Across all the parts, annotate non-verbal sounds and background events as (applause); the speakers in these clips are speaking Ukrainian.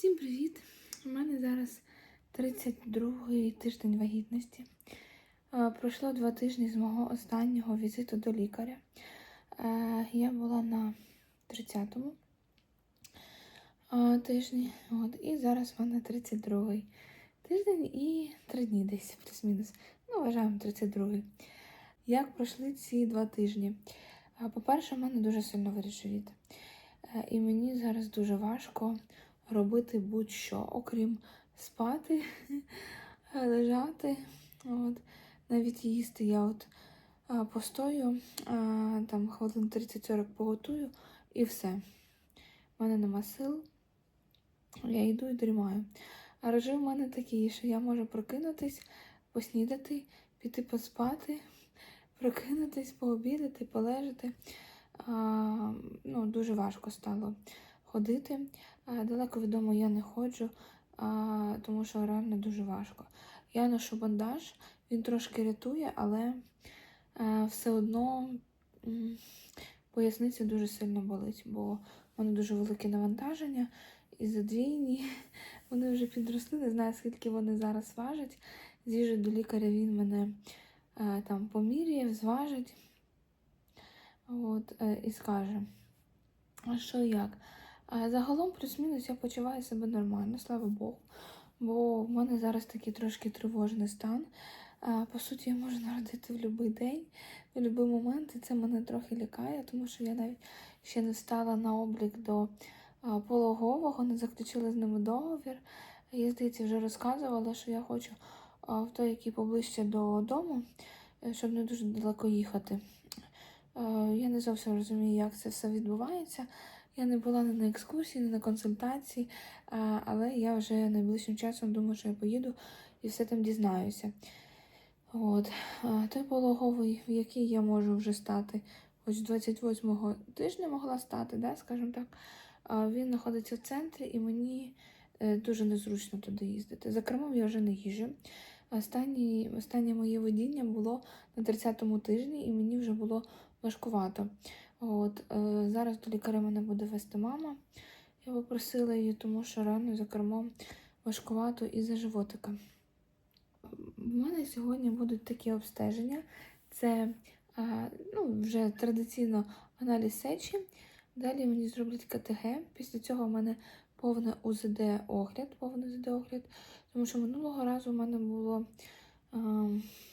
Всім привіт! У мене зараз 32-й тиждень вагітності. Е, Пройшло два тижні з мого останнього візиту до лікаря. Е, Я була на 30-му е, тижні, от, і зараз в мене 32-й тиждень і 3 дні десь, плюс-мінус. Ну, вважаємо 32-й. Як пройшли ці два тижні? По-перше, в мене дуже сильно виріс. Е, І мені зараз дуже важко робити будь-що, окрім спати, (laughs) лежати. От. Навіть їсти я от постою, там хвилин 30-40 поготую і все. У мене нема сил. Я йду і дрімаю. А режим у мене такий, що я можу прокинутись, поснідати, піти поспати, (laughs) прокинутись, пообідати, полежати. А, ну, дуже важко стало ходити. Далеко від дому я не ходжу, тому що реально дуже важко. Я ношу бандаж, він трошки рятує, але все одно поясниця дуже сильно болить, бо в мене дуже велике навантаження і задвійні. (laughs) Вони вже підросли, не знаю, скільки вони зараз важать. З'їжджу до лікаря, він мене там поміряє, зважить от, е, і скаже, а що як. Загалом, плюс-мінус, я почуваю себе нормально, слава Богу. Бо в мене зараз такий трошки тривожний стан. По суті, я можу народити в будь-який день, в будь-який момент, і це мене трохи лякає, тому що я навіть ще не стала на облік до пологового, не заключила з ними договір. Я, здається, вже розказувала, що я хочу в той, який поближче до дому, е, щоб не дуже далеко їхати. Е, Я не зовсім розумію, як це все відбувається. Я не була ні на екскурсії, ні на консультації, але я вже найближчим часом думаю, що я поїду і все там дізнаюся. От. Той пологовий, в який я можу вже стати, хоч 28-го тижня могла стати, да, скажімо так, він знаходиться в центрі і мені е, дуже незручно туди їздити. За кермом я вже не їжджу. Останнє, останнє моє водіння було на 30-му тижні, і мені вже було важкувато. От, е, Зараз до лікаря мене буде вести мама. Я попросила її, тому що реально за кермом важкувато і за животика. У мене сьогодні будуть такі обстеження. Це е, ну, вже традиційно аналіз сечі. Далі мені зроблять КТГ. Після цього в мене повне УЗД-огляд, повний УЗД-огляд, тому що минулого разу в мене було е,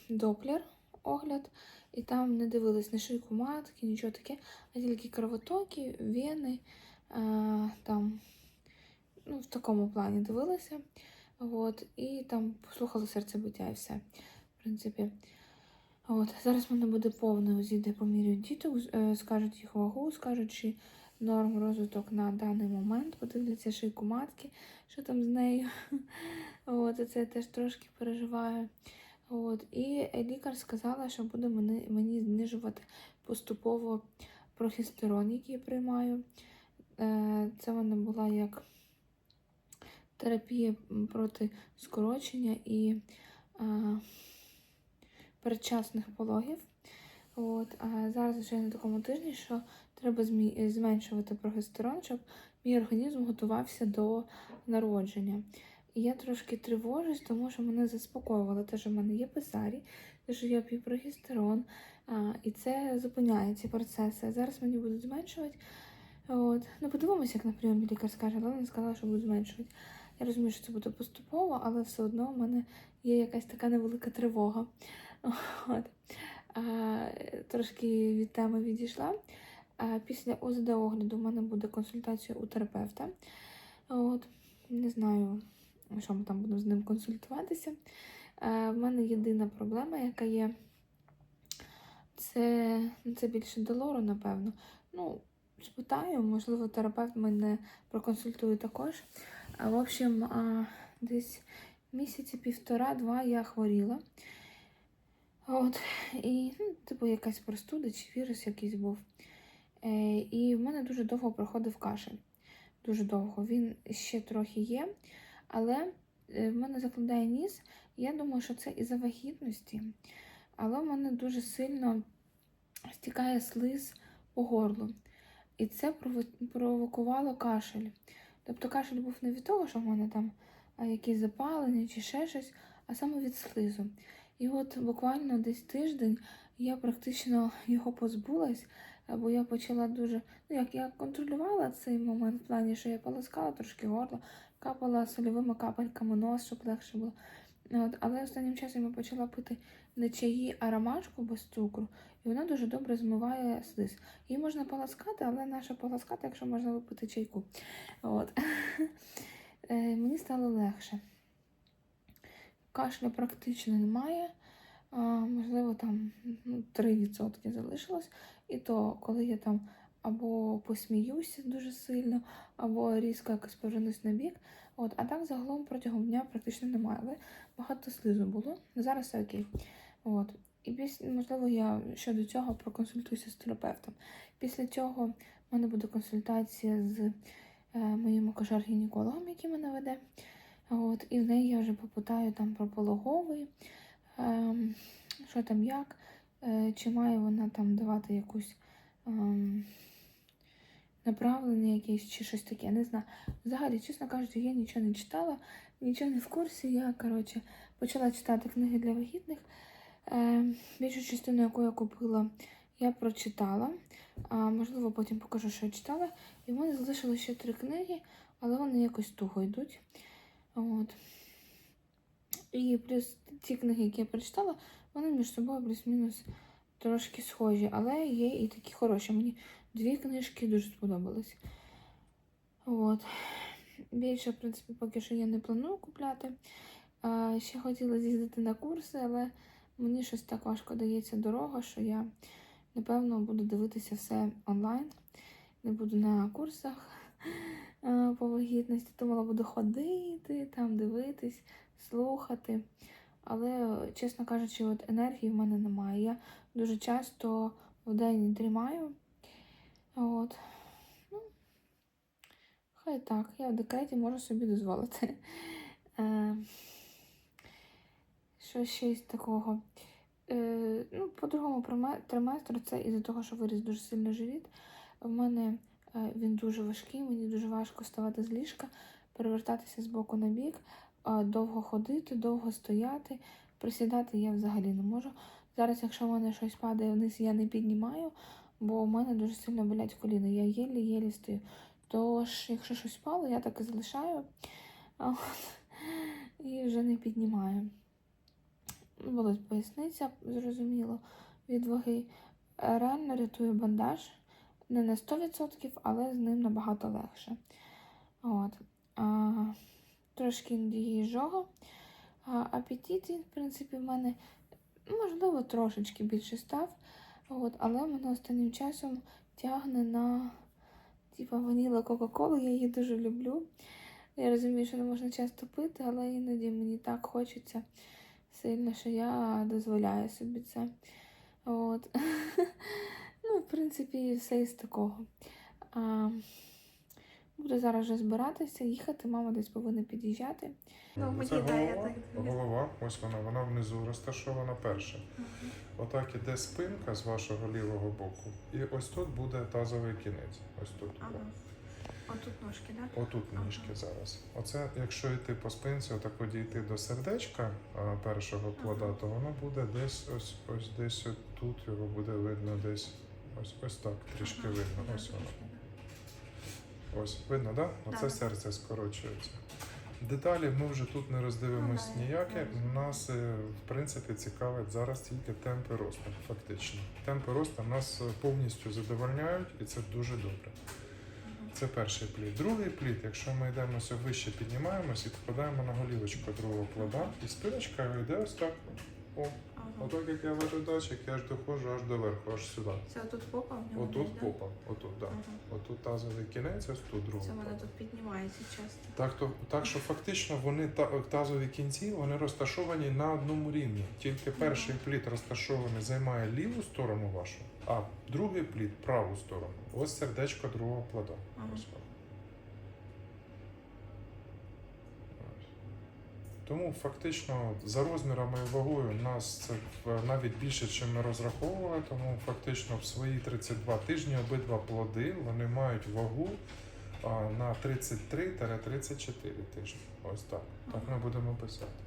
доплер огляд, і там не дивились на шийку матки, нічого таке, а тільки кровотоки, вени, там, ну, в такому плані дивилися. От, і там послухали серцебиття і все. В принципі. От, зараз в мене буде повне УЗІ, де діток, е, скажуть їх вагу, скажуть, чи норм розвиток на даний момент, подивляться шийку матки, що там з нею. (laughs) От, це я теж трошки переживаю. От, і лікар сказала, що буде мені, мені знижувати поступово прогестерон, який я приймаю. Е, Це в мене була як терапія проти скорочення і е, передчасних пологів. От, а зараз вже на такому тижні, що треба зменшувати прогестерон, щоб мій організм готувався до народження. Я трошки тривожусь, тому що мене заспокоювало те, що в мене є писарі, те, що я п'ю прогестерон, і це зупиняє ці процеси. Зараз мені будуть зменшувати. От. Ну, подивимося, як на прийомі лікар скаже, але вона сказала, що будуть зменшувати. Я розумію, що це буде поступово, але все одно в мене є якась така невелика тривога. От. А, трошки від теми відійшла. А, після ОЗД огляду в мене буде консультація у терапевта. От. Не знаю, що ми там будемо з ним консультуватися. А, в мене єдина проблема, яка є, це, ну, це більше долору, напевно. Ну, спитаю, можливо, терапевт мене проконсультує також. В общем, десь місяці півтора-два я хворіла. От, і, ну, типу, якась простуда чи вірус якийсь був. Е, і в мене дуже довго проходив кашель. Дуже довго. Він ще трохи є, але е, в мене закладає ніс. Я думаю, що це із-за вагітності. Але в мене дуже сильно стікає слиз по горлу. І це провокувало кашель. Тобто кашель був не від того, що в мене там якісь запалення чи ще щось, а саме від слизу. І от буквально десь тиждень я практично (laughs) його позбулась, бо я почала дуже. Ну, як я контролювала цей момент в плані, що я полоскала трошки горло, капала сольовими капельками нос, щоб легше було. От, але останнім часом я почала пити не чаї, а ромашку без цукру, і вона дуже добре змиває слиз. Її можна полоскати, але наша полоскати, якщо можна випити чайку. От. (laughs) Е, Мені стало легше. Кашля практично немає. Можливо, там ну, 3% залишилось. І то, коли я там або посміюся дуже сильно, або різко якось повернусь на бік. От, а так загалом протягом дня практично немає. Але багато слизу було. Зараз все окей. От. І після, можливо, я щодо цього проконсультуюся з терапевтом. Після цього в мене буде консультація з е, моїм акушер-гінекологом, який мене веде. От, і в неї я вже попитаю там про пологовий, ем, що там як, е, чи має вона там давати якусь ем, направлення якесь чи щось таке. Не знаю. Взагалі, чесно кажучи, я нічого не читала, нічого не в курсі. Я, коротше, почала читати книги для вагітних. Е, більшу частину, яку я купила, я прочитала. А, можливо, потім покажу, що я читала. І в мене залишилося ще три книги, але вони якось туго йдуть. От. І плюс ті книги, які я прочитала, вони між собою плюс-мінус трошки схожі, але є і такі хороші. Мені дві книжки дуже сподобались. От. Більше, в принципі, поки що я не планую купляти. А, ще хотіла з'їздити на курси, але мені щось так важко дається дорога, що я, напевно, буду дивитися все онлайн. Не буду на курсах а, по вагітності. Думала, буду ходити, там дивитись, слухати. Але, чесно кажучи, от енергії в мене немає. Я дуже часто в день дрімаю. От. Ну, хай так, я в декреті можу собі дозволити. Е, що ще із такого? Е, ну, по другому триместру це із-за того, що виріс дуже сильно живіт. В мене е, він дуже важкий, мені дуже важко вставати з ліжка, перевертатися з боку на бік, е, довго ходити, довго стояти. Присідати я взагалі не можу. Зараз, якщо в мене щось падає вниз, я не піднімаю, бо у мене дуже сильно болять коліна. Я єлі-єлі стою. Тож, якщо щось впало, я так і залишаю і вже не піднімаю. Болить поясниця, зрозуміло, від ваги. Реально рятує бандаж. Не на 100%, але з ним набагато легше. От. А, трошки іноді жога. Апетит, в принципі, в мене, можливо, трошечки більше став. От, але мене останнім часом тягне на типу, ваніла Кока-Колу. Я її дуже люблю. Я розумію, що не можна часто пити, але іноді мені так хочеться сильно, що я дозволяю собі це. От. (laughs) ну, в принципі, все із такого. А, буду зараз вже збиратися, їхати, мама десь повинна під'їжджати. Ну, мені, Це голова, так голова, ось вона, вона внизу розташована перша. Отак іде спинка з вашого лівого боку. І ось тут буде тазовий кінець. Ось тут. Ага. Отут ножки, так? Отут ніжки зараз. Оце, якщо йти по спинці, отако дійти до сердечка а, першого плода, то воно буде десь ось ось десь тут його буде видно десь. Ось ось так, трішки видно. Ось воно. Ось, видно, так? Да? Оце Да. серце скорочується. Деталі ми вже тут не роздивимось Ну, да, ніякі. Нас, е, в принципі, цікавить зараз тільки темпи росту, фактично. Темпи росту нас е, повністю задовольняють, і це дуже добре. Це перший плід. Другий плід, якщо ми йдемо все вище, піднімаємось і попадаємо на голівочку другого плода, і спиночка йде ось так. О, отак, як я веду датчик, я ж доходжу аж до верху, аж сюди. Це тут попа в нього? Отут попа, отут, так. Ага. Отут тазовий кінець, ось тут другий. Це вона тут піднімається часто. Так, то, так що фактично вони та, тазові кінці вони розташовані на одному рівні. Тільки перший плід розташований займає ліву сторону вашу, а другий плід праву сторону. Ось сердечко другого плода. Ага. Ось воно. Ось. Тому фактично за розмірами і вагою нас це навіть більше, ніж ми розраховували. Тому фактично в свої 32 тижні обидва плоди вони мають вагу на 33-34 тижні. Ось так. Так ми будемо писати.